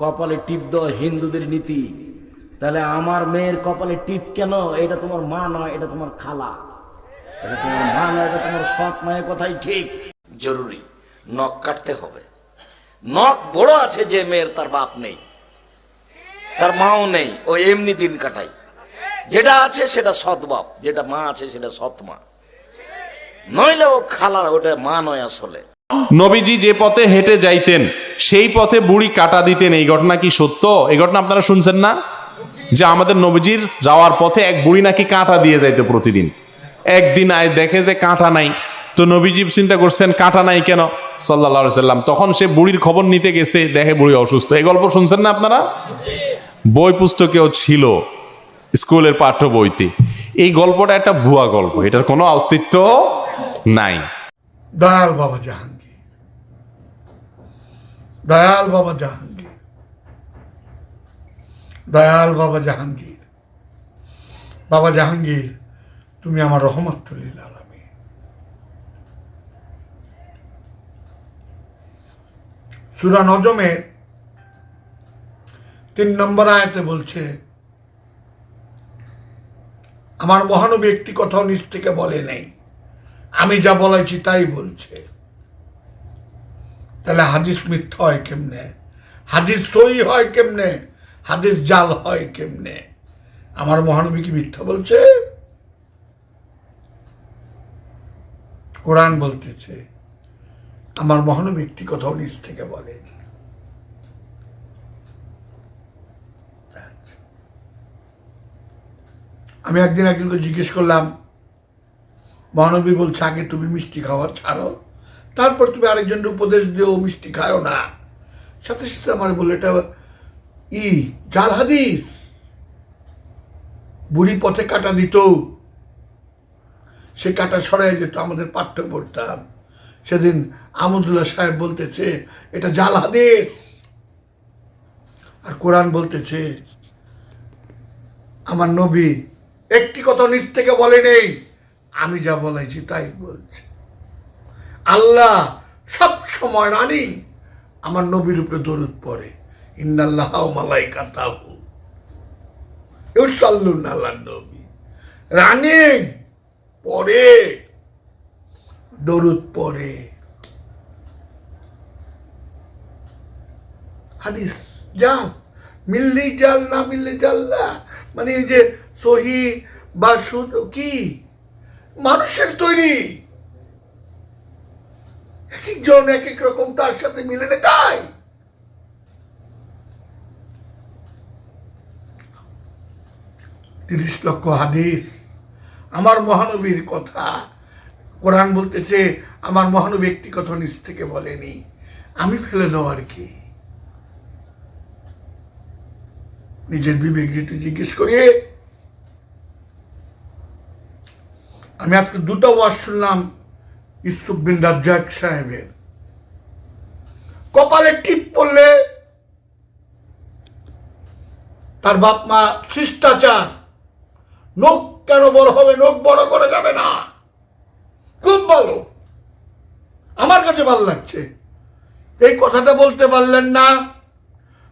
কপালে টিপ দেওয়া হিন্দুদের নীতি। তাহলে আমার মেয়ের কপালে টিপ কেন? এটা তোমার মা নয়, এটা তোমার খালা। এটা তোমার মা নয়, এটা তোমার সৎ মায়ের কথাই ঠিক। জরুরি, নখ কাটতে হবে। নখ বড় আছে যে মেয়ের তার বাপ নেই। তার মাও নেই, ও এমনি দিন কাটাই যেটা আছে সেটা সৎ বাপ, যেটা মা আছে সেটা সৎ মা। নইলে ও খালা, ওটা মা নয় আসলে। নবীজি যে পথে হেঁটে যাইতেন সেই পথে বুড়ি কাটা দিতেন, এই ঘটনা কি সত্য? এই ঘটনা আপনারা শুনছেন না? যে আমাদের নবীজির যাওয়ার পথে এক বুড়ি নাকি কাঁটা দিয়ে যাইতো প্রতিদিন। একদিন আয় দেখে যে কাঁটা নাই। তো নবীজি চিন্তা করছেন, কাঁটা নাই কেন? সাল্লাহ সাল্লাম। তখন সে বুড়ির খবর নিতে গেছে, দেখে বুড়ি অসুস্থ। এই গল্প শুনছেন না আপনারা? বই পুস্তকেও ছিল, স্কুলের পাঠ্য বইতে। এই গল্পটা একটা ভুয়া গল্প, এটার কোনো অস্তিত্ব নাই। দয়াল বাবা জাহাঙ্গীর। দয়াল বাবা জাহাঙ্গীর। দয়াল বাবা জাহাঙ্গীর। বাবা জাহাঙ্গীর, তুমি আমার রহমতুল্লিল আলমী। সুরা নজমের তিন নম্বর আয়াতে বলছে, আমার মহানবী একটি কথাও নিজ থেকে বলে নেই। আমি যা বলাইছি তাই বলছে। তাহলে হাদিস মিথ্যা হয় কেমনে? হাদিস সই হয় কেমনে? হাদিস জাল হয় কেমনে? আমার মহানবী কি মিথ্যা বলছে? কোরআন বলতেছে। আমার মহানবী একটি কথাও নিজ থেকে বলেনি। আমি একদিন একজনকে জিজ্ঞেস করলাম, মহানবী বলছে, আগে তুমি মিষ্টি খাওয়া ছাড়ো। তারপর তুমি আরেকজনের উপদেশ দিও, মিষ্টি খাও না। সাথে সাথে আমার বলে এটা ই, জাল হাদিস। বুড়ি পথে কাটা দিত। সে কাটা সরাই যেত আমাদের পাঠ্য পড়তাম। সেদিন আমদুল্লাহ সাহেব বলতেছে, এটা জাল হাদিস। আর কোরআন বলতেছে, আমার নবী একটি কথা নিজ থেকে বলে নেই, আমি যা বলেছি তাই বলছি। আল্লাহ সব সময় রানী। আমার নবীর উপরে দরুদ পড়ে। ইন্নাল্লাহ মালাইকা তাহু ইউসাল্লুন আল্লাহ নবী। রানী দরুদ হাদিস জাল মিললেই জাল না মিললে জাল না। মানে যে সহি বা কি? মানুষের তৈরি। এক একজন এক এক রকম তার সাথে মিলে না, তাই? তিরিশ লক্ষ হাদিস। আমার মহানবীর কথা। কোরআন বলতেছে, আমার মহানবী একটি কথা নিজ থেকে বলেনি। আমি ফেলে দেওয়ার কি। নিজের বিবেক যেটা জিজ্ঞেস করি আমি আজকে দুটো ওয়াজ শুনলাম। বিন রাজ্জাক সাহেবের। কপালে টিপ পড়লে তার বাপ মা শিষ্টাচার, নখ কেন বড় হবে, নখ বড় করে যাবে না। খুব ভালো। আমার কাছে ভালো লাগছে। এই কথাটা বলতে পারলেন না।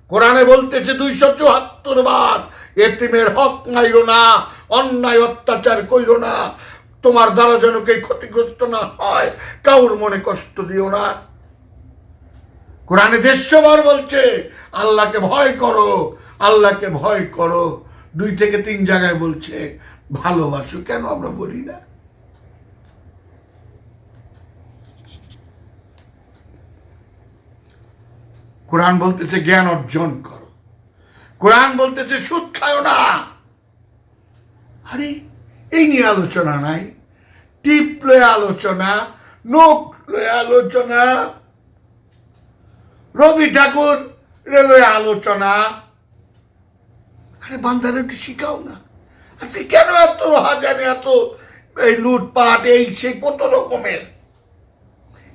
কোরআনে বলতেছে দুইশো চুয়াত্তর বার, এতিমের হক নাইরো না, অন্যায় অত্যাচার কইরো না। তোমার দ্বারা যেন কেউ ক্ষতিগ্রস্ত না হয়, কাউর মনে কষ্ট দিও না। কোরআনে দেড়শোবার বলছে, আল্লাহকে ভয় করো, আল্লাহকে ভয় করো। দুই থেকে তিন জায়গায় বলছে, ভালোবাসো কেন আমরা বলি না? কোরআন বলতেছে, জ্ঞান অর্জন করো। কোরআন বলতেছে, সুদ খাও না। আরে, এই নিয়ে আলোচনা নাই। টিপ লয়ে আলোচনা নোক লয়ে আলোচনা। রবি ঠাকুর রেলওয়ে আলোচনা। আরে বান্দারে একটু শিখাও না। আজকে কেন এত হাজারে এত এই লুটপাট, এই সেই কত রকমের?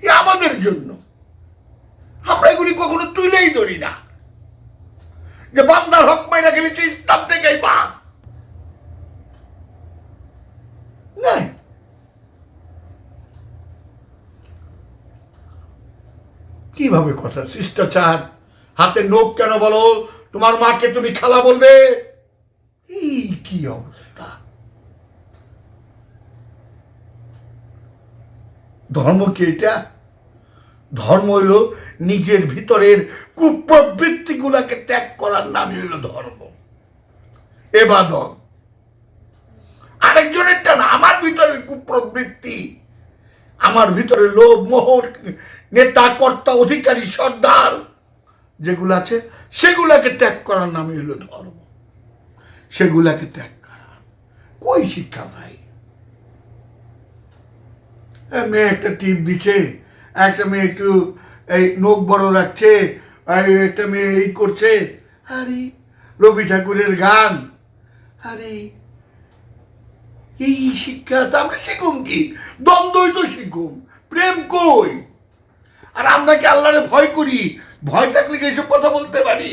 এ আমাদের জন্য। আমরা এগুলি কখনো তুলেই ধরি না। যে বান্দার হক মাইনা গেলে সে ইসলাম থেকেই বাদ নাই কীভাবে কথা? শিষ্টাচার। হাতে নোখ কেন বলো? তোমার মাকে তুমি খালা বলবে? এই কি অবস্থা? ধর্ম কি এটা? ধর্ম হইল নিজের ভিতরের কুপ্রবৃত্তি গুলাকে ত্যাগ করার নামই হইল ধর্ম। এবাদত আরেকজনেরটা না, আমার ভিতরের কুপ্রবৃত্তি, আমার ভিতরে লোভ মোহর নেতা কর্তা অধিকারী, সর্দার, যেগুলো আছে, সেগুলাকে ত্যাগ করার নামই হলো ধর্ম। সেগুলাকে ত্যাগ করা কই শিক্ষা ভাই? মেয়ে একটা টিপ দিছে, একটা মেয়ে একটু এই নখ বড় রাখছে একটা মেয়ে এই করছে, আরে রবি ঠাকুরের গান, আরে এই শিক্ষা তা আমরা শিখুম কি? দ্বন্দ্বই তো শিখুম, প্রেম কই? আর আমরা কি আল্লাহরে ভয় করি? ভয় থাকলে কি এইসব কথা বলতে পারি?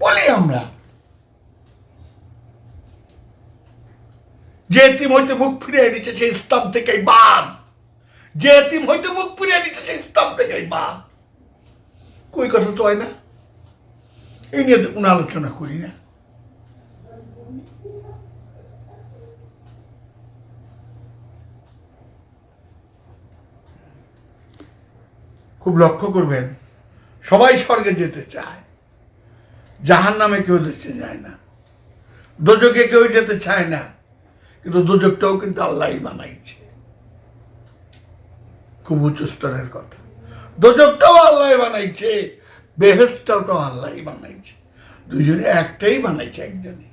বলি আমরা। যে এতিম হইতে মুখ ফিরিয়ে নিচ্ছে, সে ইসলাম থেকেই বাদ। যে এতিম হইতে মুখ ফিরিয়ে নিচ্ছে, সে ইসলাম থেকেই বাদ। কই কথা তো হয় না? এই নিয়ে তো কোনো আলোচনা করি না। খুব লক্ষ্য করবেন, সবাই স্বর্গে যেতে চায়। জাহান নামে কেউ যেতে চায় না। দোজকে কেউ যেতে চায় না। কিন্তু দুযোগটাও কিন্তু আল্লাহই বানাইছে। খুব উঁচু স্তরের কথা। দোজকটাও আল্লাহ বানাইছে বেহেস্টাও আল্লাহ বানাইছে। দুজনে একটাই বানাইছে একজনে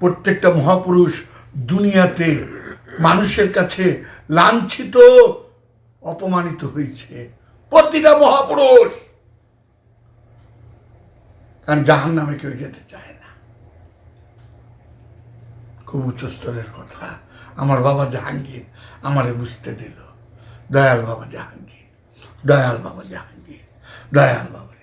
প্রত্যেকটা মহাপুরুষ দুনিয়াতে মানুষের কাছে লাঞ্ছিত, অপমানিত হয়েছে। প্রতিটা মহাপুরুষ। কারণ জাহান নামে কেউ যেতে চায় না। খুব উচ্চ স্তরের কথা। আমার বাবা জাহাঙ্গীর আমারে বুঝতে দিল। দয়াল বাবা জাহাঙ্গীর, দয়াল বাবা জাহাঙ্গীর, দয়াল বাবা